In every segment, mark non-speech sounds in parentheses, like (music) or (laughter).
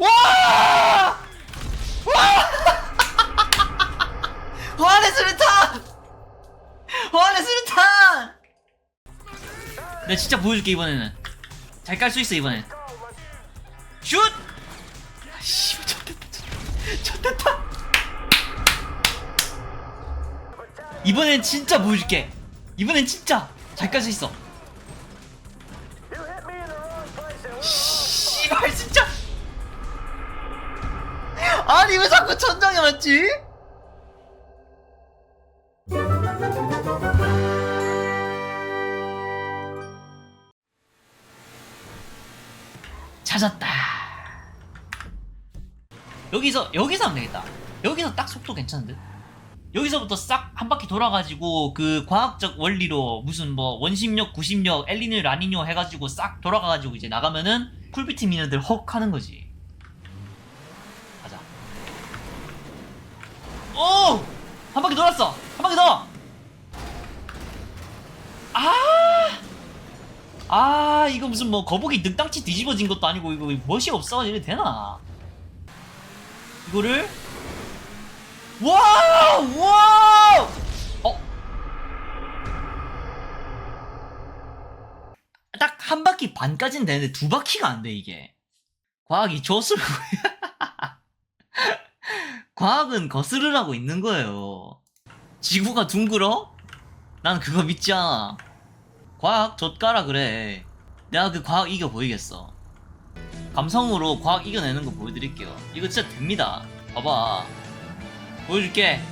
와! 와! (laughs) 화환의 수류탄! 화환의 수류탄! 내가 진짜 보여줄게 이번에는 잘 깔 수 있어 이번엔 슛! 아씨 졌됐다 졌됐다 이번엔 진짜 보여줄게 이번엔 진짜 잘 깔 수 있어 찾았다 여기서 여기서 하면 되겠다 여기서 딱 속도 괜찮은데 여기서부터 싹 한 바퀴 돌아가지고 그 과학적 원리로 무슨 뭐 원심력, 구심력, 엘리뇨, 라니뇨 해가지고 싹 돌아가가지고 이제 나가면은 쿨비트 미녀들 헉 하는 거지. 가자. 오! 한 바퀴 돌았어! 한 바퀴 더! 아! 아, 이거 무슨 뭐 거북이 늑당치 뒤집어진 것도 아니고 이거 멋이 없어. 이래 되나? 이거를 와우! 와우! 어? 딱 한 바퀴 반까지는 되는데 두 바퀴가 안 돼, 이게. 과학이 저수를. (laughs) 과학은 거스르라고 있는 거예요. 지구가 둥글어? 난 그거 믿지 않아. 과학 좆가라 그래. 내가 그 과학 이겨 보이겠어. 감성으로 과학 이겨내는 거 보여드릴게요. 이거 진짜 됩니다. 봐봐. 보여줄게.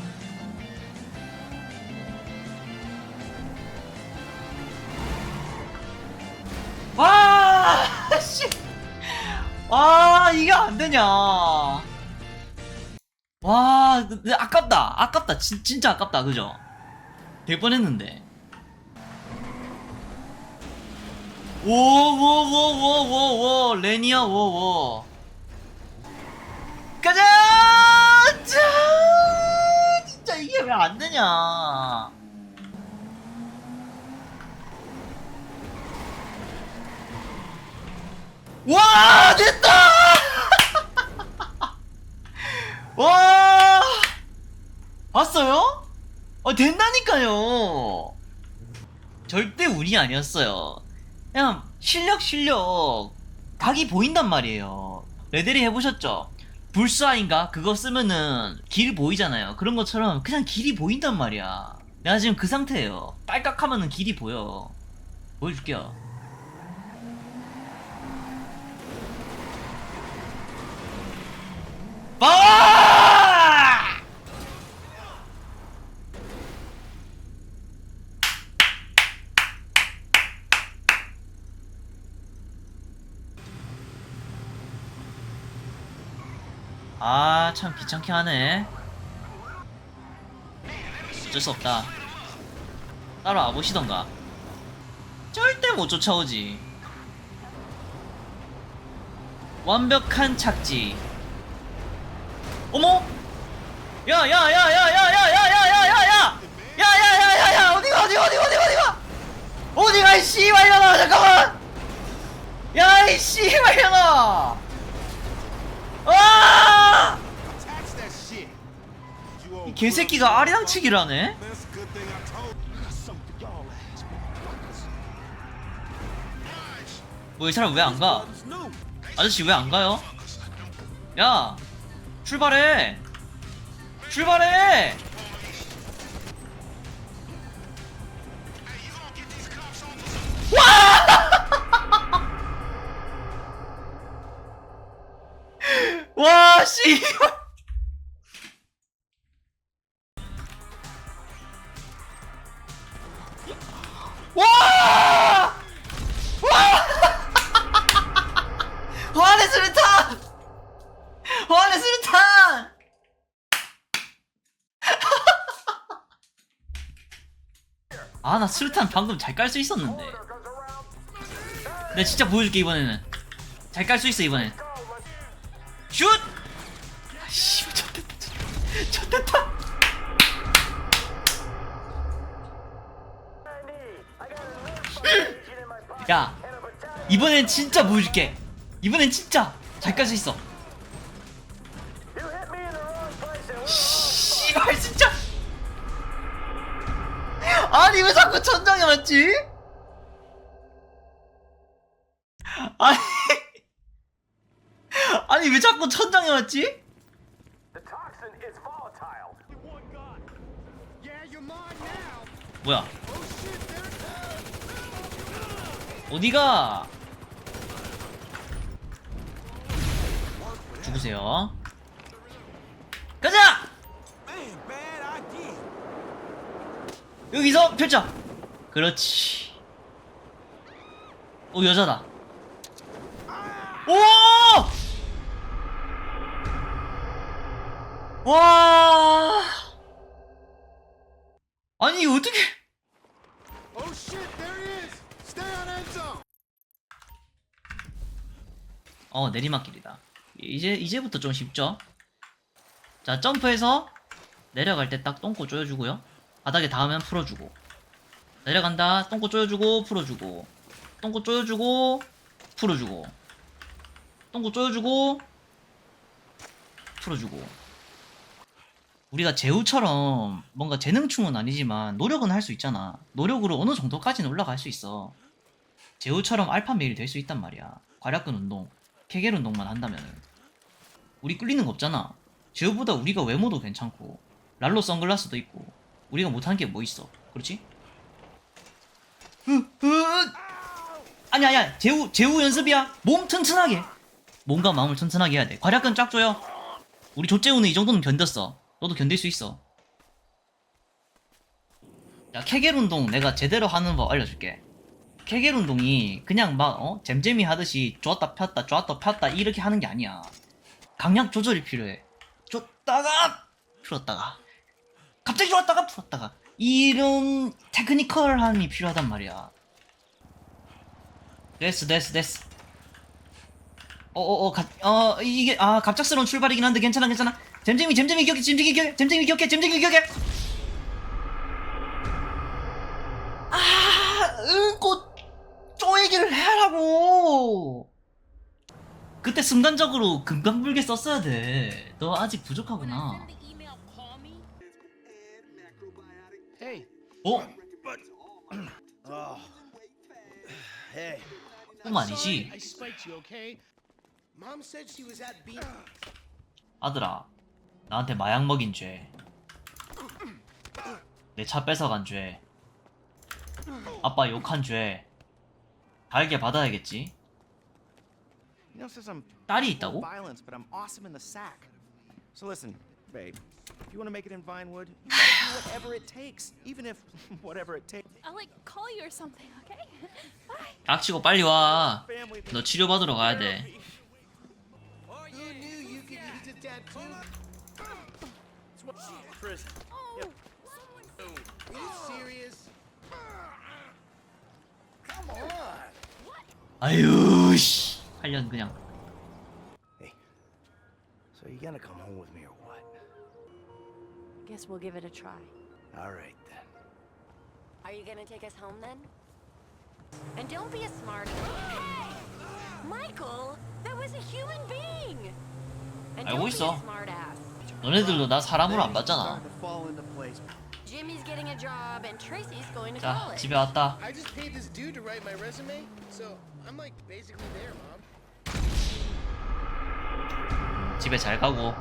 와, (laughs) 씨. 와, 이게 안 되냐. 와, 근데 아깝다. 아깝다. 진, 진짜 아깝다. 그죠? 될 뻔했는데. 오, 오, 오, 오, 오, 오, 레니아, 오, 오. 가자! 자! 진짜 이게 왜 안 되냐? 와, 됐다! (laughs) 와! 봤어요? 어, 된다니까요! 절대 운이 아니었어요. 그냥 실력, 실력. 각이 보인단 말이에요. 레데리 해보셨죠? 불사인가? 그거 쓰면은 길 보이잖아요. 그런 것처럼 그냥 길이 보인단 말이야. 내가 지금 그 상태예요. 딸깍하면은 길이 보여. 보여줄게요. 빠! 아, 참 귀찮게 하네. 어쩔 수 없다. 따라와 보시던가. 절대 못 쫓아오지. 완벽한 착지. 어머? 야, 야, 야, 야, 야, 야, 야, 야, 야, 야, 야! 야, 야, 야, 야, 야! 어디가, 어디가, 어디가, 어디가, 어디가! 어디가, 이 씨발년아! 잠깐만! 야, 이 씨발년아! 개새끼가 motherfuckers. 뭐이 사람 왜 안 가? 아저씨 왜 안 가요? 야! 출발해! 출발해! 와! 와, 씨! 아, 나 수류탄 방금 잘 깔 수 있었는데. 내가 진짜 보여줄게, 이번에는. 잘 깔 수 있어, 이번엔. 슛! 아씨, 졌됐다, 졌됐다. 야, 이번엔 진짜 보여줄게. 이번엔 진짜 잘 깔 수 있어. 자꾸 천장에 맞지? 아니 아니 왜 자꾸 천장에 맞지? The toxin is volatile. One gun. Yeah, you're mine now. 뭐야 Oh 어디가 죽으세요 가자 여기서 펼쳐. 그렇지. 오 여자다. 오! 와! 아니 이거 어떻게? Oh shit, there he is. Stay on end zone. 어 내리막길이다. 이제 이제부터 좀 쉽죠? 자 점프해서 내려갈 때 딱 똥꼬 조여주고요 바닥에 닿으면 풀어주고. 내려간다 똥꼬 조여주고 풀어주고. 똥꼬 조여주고 풀어주고. 똥꼬 조여주고 풀어주고. 우리가 제우처럼 뭔가 재능충은 아니지만 노력은 할 수 있잖아. 노력으로 어느 정도까지는 올라갈 수 있어. 제우처럼 알파 메일 될 수 있단 말이야. 괄약근 운동 케겔 운동만 한다면은. 우리 끌리는 거 없잖아. 제우보다 우리가 외모도 괜찮고 랄로 선글라스도 있고 우리가 못하는 게 뭐 있어? 그렇지? 아니 아니야 제우 제우 연습이야. 몸 튼튼하게. 몸과 마음을 튼튼하게 해야 돼. 괄약근 쫙 줘요 우리 조재우는 이 정도는 견뎠어. 너도 견딜 수 있어. 야 케겔 운동 내가 제대로 하는 법 알려줄게. 케겔 운동이 그냥 막 어? 잼잼이 하듯이 좋았다 폈다 좋았다 폈다 이렇게 하는 게 아니야. 강약 조절이 필요해. 줬다가 풀었다가 갑자기 좋았다가 풀었다가. 이런 테크니컬함이 필요하단 말이야. 됐어 됐어 됐어. 어어어 어, 이게 아 갑작스러운 출발이긴 한데 괜찮아 괜찮아. 잼잼이 잼잼이 기억해 잼잼이 기억해 잼잼이 기억해 잼잼이 기억해. 아 응꽃 쪼얘기를 해라고. 그때 순간적으로 금강불개 썼어야 돼너 아직 부족하구나 어? Oh. Hey. 꿈 아니지? I spiked you, okay? Mom said she was at B. 아들아 나한테 마약 먹인 죄 내 차 뺏어간 죄 아빠 욕한 죄 달게 받아야겠지 You know, says I'm 딸이 있다고? violence, but I'm awesome in the sack. So listen, babe, if you want to make it in Vinewood, you gotta do whatever it takes, even if whatever it takes. I'll like call you or something, okay? Bye. 닥치고 빨리 와너 Family. 치료받으러 가야 돼 Who knew you could use a tattoo? Prison. Oh, Are you serious? Come on. 아유 씨 8년 그냥 Hey, so you gonna come home with me or what? Guess we'll give it a try. All right then. Are you gonna take us home then? And don't be a smart. Michael, that was a human being. And 알고 don't be 있어. a smart ass. 너네들도 나 사람으로 안 봤잖아 Starting to fall into place. Jimmy's getting a job and Tracy's going to 자 college. 집에 왔다 I just paid this dude to write my resume, so I'm like basically there, mom. 집에 잘 가고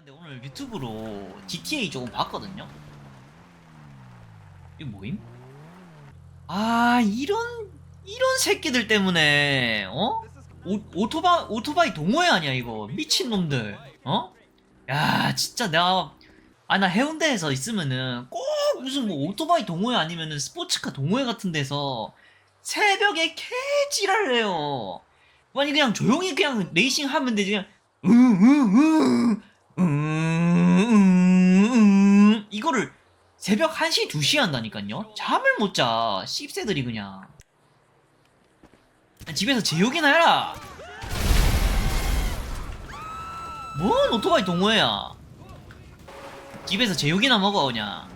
근데 오늘 유튜브로 GTA 조금 봤거든요. 이거 뭐임? 아 이런 이런 새끼들 때문에 어? 오, 오토바 오토바이 동호회 아니야 이거 미친 놈들 어? 야 진짜 내가 아 나 해운대에서 있으면은 꼭 무슨 뭐 오토바이 동호회 아니면은 스포츠카 동호회 같은 데서 새벽에 개지랄을 해요 아니 그냥 조용히 그냥 레이싱 하면 되지 그냥 응응응 응응응 이거를 새벽 1시 2시 한다니까요? 잠을 못 자. 씹새들이 그냥. 집에서 제욕이나 해라. 뭔 오토바이 동호회야? 집에서 제육이나 먹어 그냥